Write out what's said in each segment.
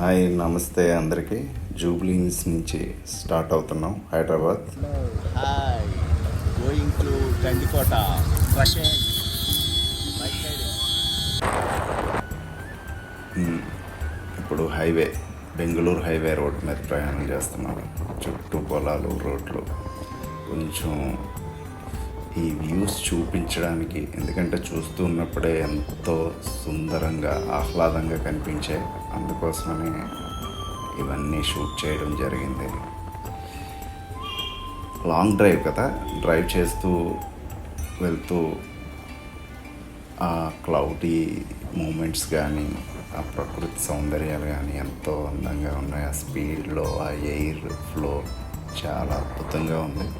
Hi నమస్తే అందరికీ. జూబ్లీన్స్ నుంచి స్టార్ట్ అవుతున్నాం Hyderabad. Hi. Going to Gandikota. ఇప్పుడు హైవే బెంగళూరు హైవే రోడ్ మీద ప్రయాణం చేస్తున్నాం. చుట్టూ పొలాలు రోడ్లు. కొంచెం ఈ వ్యూస్ చూపించడానికి ఎందుకంటే చూస్తూ ఉన్నప్పుడే ఎంతో సుందరంగా ఆహ్లాదంగా కనిపించాయి అందుకోసమని ఇవన్నీ షూట్ చేయడం జరిగింది. లాంగ్ డ్రైవ్ కదా? డ్రైవ్ చేస్తూ వెళ్తూ ఆ క్లౌడీ మూమెంట్స్ కానీ ఆ ప్రకృతి సౌందర్యాలు కానీ ఎంతో అందంగా ఉన్నాయి. ఆ స్పీడ్లో ఆ ఎయిర్ ఫ్లో చాలా అద్భుతంగా ఉంది.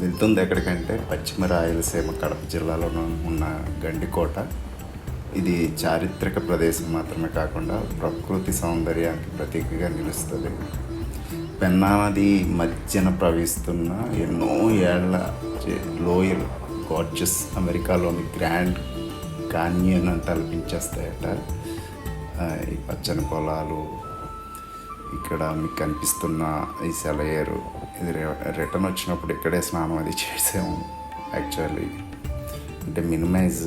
వెళ్తుంది ఎక్కడికంటే పశ్చిమ రాయలసీమ కడప జిల్లాలో ఉన్న గండికోట. ఇది చారిత్రక ప్రదేశం మాత్రమే కాకుండా ప్రకృతి సౌందర్యానికి ప్రతీకగా నిలుస్తుంది. పెన్నా నది మధ్యన ప్రవహిస్తున్న ఎన్నో ఏళ్ళ లోయలు గార్జెస్ అమెరికాలోని గ్రాండ్ కాన్యన్ అని తలపించేస్తాయట. ఈ పచ్చని పొలాలు ఇక్కడ మీకు కనిపిస్తున్న ఈ సెలయేరు. ఇది రిటర్న్ వచ్చినప్పుడు ఇక్కడే స్నానం అది చేసాము యాక్చువల్లీ. అంటే మినిమైజ్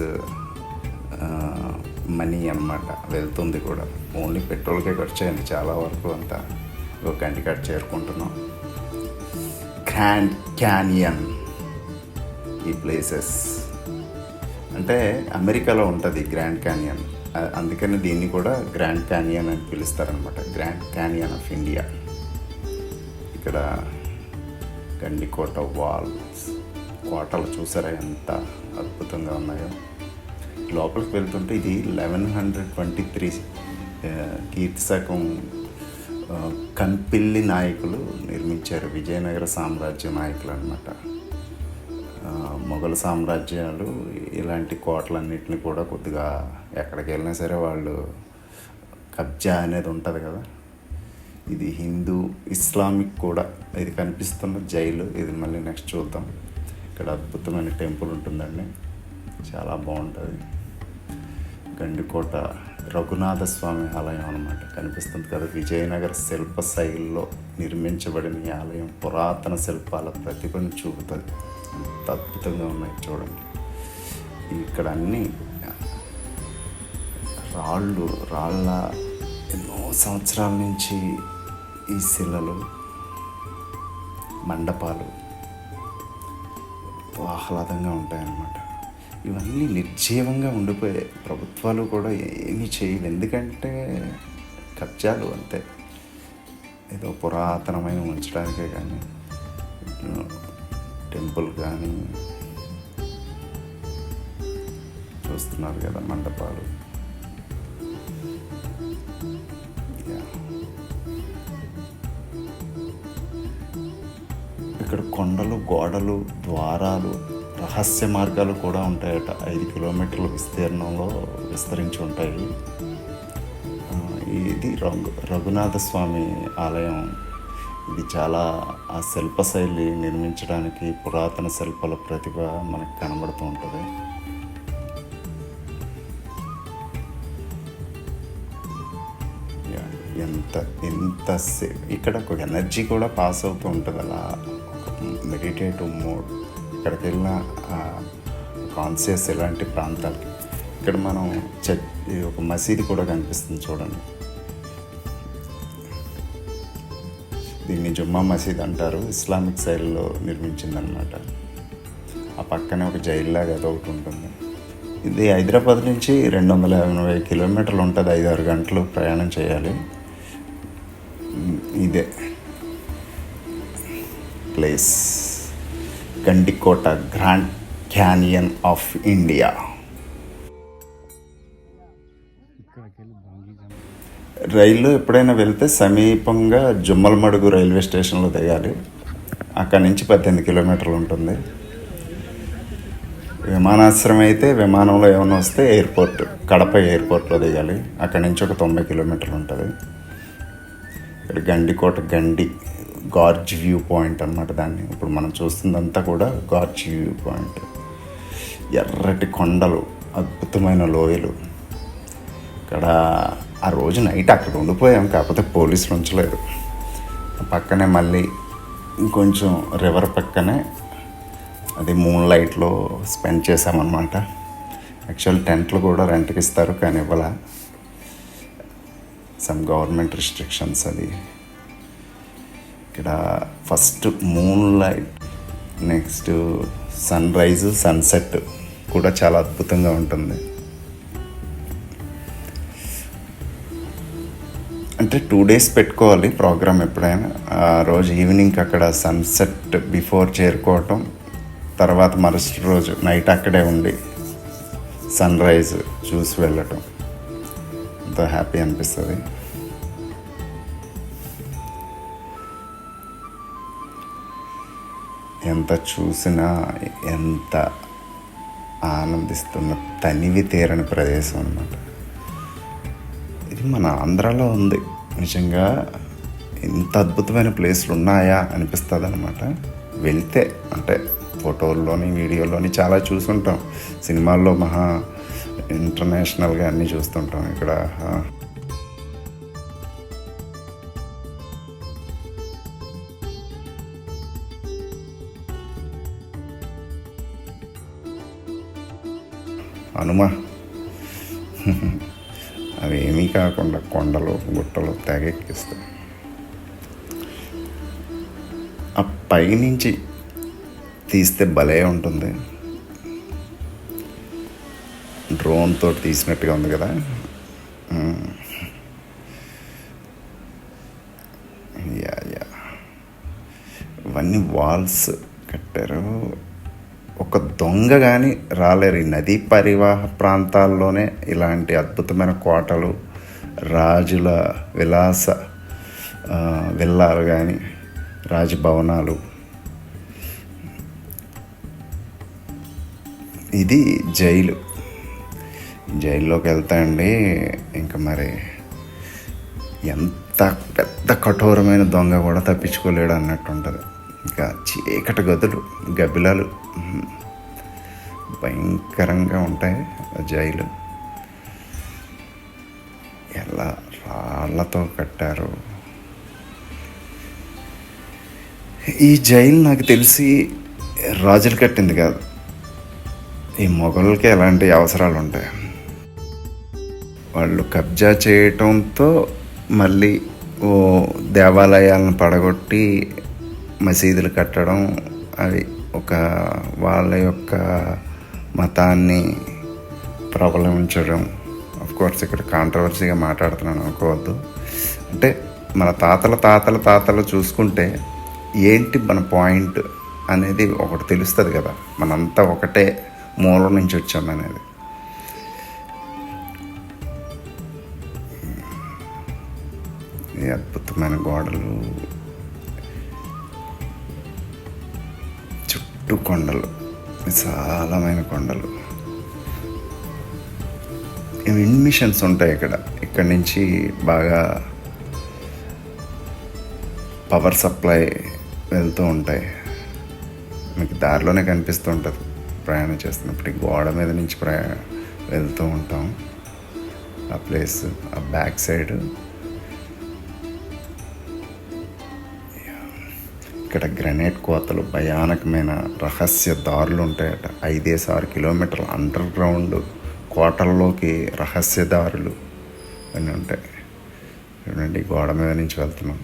మనీ అన్నమాట వెళ్తుంది కూడా. ఓన్లీ పెట్రోల్కే ఖర్చు అయింది చాలా వరకు అంతా. ఒక గంట కట్ చేరుకుంటున్నాం. గ్రాండ్ క్యానియన్ ఈ ప్లేసెస్. అంటే అమెరికాలో ఉంటుంది గ్రాండ్ క్యానియన్. అందుకని దీన్ని కూడా గ్రాండ్ క్యానియన్ అని పిలుస్తారనమాట గ్రాండ్ క్యానియన్ ఆఫ్ ఇండియా. ఇక్కడ గండికోట వాల్స్. కోటలు చూసారా ఎంత అద్భుతంగా ఉన్నాయో? లోపలికి వెళ్తుంటే ఇది లెవెన్ హండ్రెడ్ ట్వంటీ త్రీ కీర్తి శకం కన్పిల్లి నాయకులు నిర్మించారు. విజయనగర సామ్రాజ్య నాయకులు అనమాట మొఘల్ సామ్రాజ్యాలు ఇలాంటి కోటలన్నింటినీ కూడా కొద్దిగా ఎక్కడికి వెళ్ళినా సరే వాళ్ళు కబ్జా అనేది ఉంటుంది కదా. ఇది హిందూ ఇస్లామిక్ కూడా ఇది కనిపిస్తున్న జైలు. ఇది మళ్ళీ నెక్స్ట్ చూద్దాం. ఇక్కడ అద్భుతమైన టెంపుల్ ఉంటుందండి. చాలా బాగుంటుంది. గండికోట రఘునాథ స్వామి ఆలయం అనమాట కనిపిస్తుంది కదా విజయనగర శిల్ప శైలిలో నిర్మించబడిన ఈ ఆలయం పురాతన శిల్పాల ప్రతిభను చూపుతుంది. ఎంత అద్భుతంగా ఉన్నాయి చూడండి. ఇక్కడ అన్నీ రాళ్ళు రాళ్ళ ఎన్నో సంవత్సరాల నుంచి ఈ శిలలు మండపాలు ఎంతో ఆహ్లాదంగా ఉంటాయన్నమాట. ఇవన్నీ నిర్జీవంగా ఉండిపోయాయి. ప్రభుత్వాలు కూడా ఏమీ చేయలేదు. ఎందుకంటే కబ్జాలు అంతే. ఏదో పురాతనమైన ఉంచడానికే కానీ టెంపుల్ కానీ చూస్తున్నారు కదా మండపాలు. ఇక్కడ కొండలు గోడలు ద్వారాలు రహస్య మార్గాలు కూడా ఉంటాయట. ఐదు కిలోమీటర్ల విస్తీర్ణంలో విస్తరించి ఉంటాయి. ఇది రఘు రఘునాథ స్వామి ఆలయం. ఇది చాలా ఆ శిల్పశైలి నిర్మించడానికి పురాతన శిల్పాల ప్రతిభ మనకు కనబడుతూ ఉంటుంది. యా, ఎంత ఎంత సే- ఇక్కడ ఒక ఎనర్జీ కూడా పాస్ అవుతూ ఉంటుంది అలా ఒక మెడిటేటివ్ మోడ్. ఇక్కడికి వెళ్ళిన కాన్షియస్ ఇలాంటి ప్రాంతాలకి. ఇక్కడ మనం చర్చ్ ఒక మసీదు కూడా కనిపిస్తుంది చూడండి. దీన్ని జుమ్మా మసీద్ అంటారు. ఇస్లామిక్ శైలిలో నిర్మించిందనమాట ఆ పక్కనే ఒక జైల్లాగా అది ఒకటి ఉంటుంది. ఇది హైదరాబాద్ నుంచి రెండు వందల ఎనభై కిలోమీటర్లు ఉంటుంది. ఐదు ఆరు గంటలు ప్రయాణం చేయాలి. ఇదే place. Gandikota grand canyon of India. రైల్లో ఎప్పుడైనా వెళ్తే సమీపంగా జుమ్మలమడుగు రైల్వే స్టేషన్లో దిగాలి. అక్కడి నుంచి పద్దెనిమిది కిలోమీటర్లు ఉంటుంది. విమానాశ్రయం అయితే విమానంలో ఏమైనా వస్తే ఎయిర్పోర్ట్ కడప ఎయిర్పోర్ట్లో దిగాలి. అక్కడి నుంచి ఒక తొంభై కిలోమీటర్లు ఉంటుంది. ఇక్కడ Gandikota Gandi gorge view point అన్నమాట దాన్ని. ఇప్పుడు మనం చూస్తుందంతా కూడా గార్జ్ వ్యూ పాయింట్. ఎర్రటి కొండలు అద్భుతమైన లోయలు. ఇక్కడ ఆ రోజు నైట్ అక్కడ ఉండిపోయాం కాకపోతే పోలీసులు ఉంచలేదు. పక్కనే మళ్ళీ ఇంకొంచెం రివర్ పక్కనే అది మూన్ లైట్లో స్పెండ్ చేసామన్నమాట యాక్చువల్ టెంట్లు కూడా రెంట్కి ఇస్తారు కానీ ఇవ్వాల. సమ్ గవర్నమెంట్ రిస్ట్రిక్షన్స్ అది. ఇక్కడ first moonlight next sunrise sunset కూడా చాలా అద్భుతంగా ఉంటుంది. అంటే టూ డేస్ పెట్టుకోవాలి ప్రోగ్రామ్ ఎప్పుడైనా. ఆ రోజు ఈవినింగ్కి అక్కడ సన్సెట్ బిఫోర్ చేరుకోవటం తర్వాత మరుసటి రోజు నైట్ అక్కడే ఉండి సన్ రైజ్ చూసి వెళ్ళటం. ఎంతో హ్యాపీ అనిపిస్తుంది. ఎంత చూసినా ఎంత ఆనందిస్తున్న తనివి తీరని ప్రదేశం అన్నమాట. ఇది మన ఆంధ్రాలో ఉంది. నిజంగా ఇంత అద్భుతమైన ప్లేస్లు ఉన్నాయా అనిపిస్తుంది అనమాట వెళ్తే అంటే ఫోటోల్లోని వీడియోలోని చాలా చూసుంటాం. సినిమాల్లో మహా ఇంటర్నేషనల్గా అన్నీ చూస్తుంటాం ఇక్కడ. హనుమ. అవి ఏమీ కాకుండా కొండలు గుట్టలు తెగెక్కిస్తాయి. ఆ పైనుంచి తీస్తే భలే ఉంటుంది. డ్రోన్తో తీసినట్టుగా ఉంది కదా. Yeah yeah. ఇవన్నీ వాల్స్ కట్టారు. ఒక దొంగ కానీ రాలేరు. ఈ నదీ పరివాహ ప్రాంతాల్లోనే ఇలాంటి అద్భుతమైన కోటలు రాజుల విలాస విల్లాలు కానీ రాజభవనాలు. ఇది జైలు. జైల్లోకి వెళ్తాయండి ఇంకా మరి ఎంత పెద్ద కఠోరమైన దొంగ కూడా తప్పించుకోలేడు అన్నట్టు ఉంటుంది ఇంకా చీకటి గదులు గబిలాలు భయంకరంగా ఉంటాయి ఆ జైలు. ఎలా రాళ్ళతో కట్టారు. ఈ జైలు నాకు తెలిసి రాజులు కట్టింది కాదు. ఈ మొఘలుకి ఎలాంటి అవసరాలు ఉంటాయి వాళ్ళు కబ్జా చేయటంతో మళ్ళీ ఓ దేవాలయాలను పడగొట్టి మసీదులు కట్టడం అవి ఒక వాళ్ళ యొక్క మతాన్ని ప్రబలించడం కోర్స్ ఇక్కడ కాంట్రవర్సీగా మాట్లాడుతున్నాను అనుకోవద్దు. అంటే మన తాతల తాతల తాతలు చూసుకుంటే ఏంటి మన పాయింట్ అనేది ఒకటి తెలుస్తుంది కదా. మనంతా ఒకటే మూలం నుంచి వచ్చాం అనేది. అద్భుతమైన గోడలు చుట్టూ కొండలు విశాలమైన కొండలు. విండ్ మిషన్స్ ఉంటాయి ఇక్కడ ఇక్కడ నుంచి బాగా పవర్ సప్లై వెళ్తూ ఉంటాయి. మీకు దారిలోనే కనిపిస్తూ ఉంటుంది. ప్రయాణం చేస్తున్నప్పుడు గోడ మీద నుంచి ప్రయా వెళ్తూ ఉంటాం. ఆ ప్లేస్ ఆ బ్యాక్ సైడ్ ఇక్కడ గ్రనేట్ కోతలు భయానకమైన రహస్య దారులు ఉంటాయట ఐదేసి ఆరు కిలోమీటర్ల అండర్ గ్రౌండ్ కోటల్లోకి రహస్య దారులు అని ఉంటాయి. చూడండి గోడ మీద నుంచి వెళ్తున్నాం.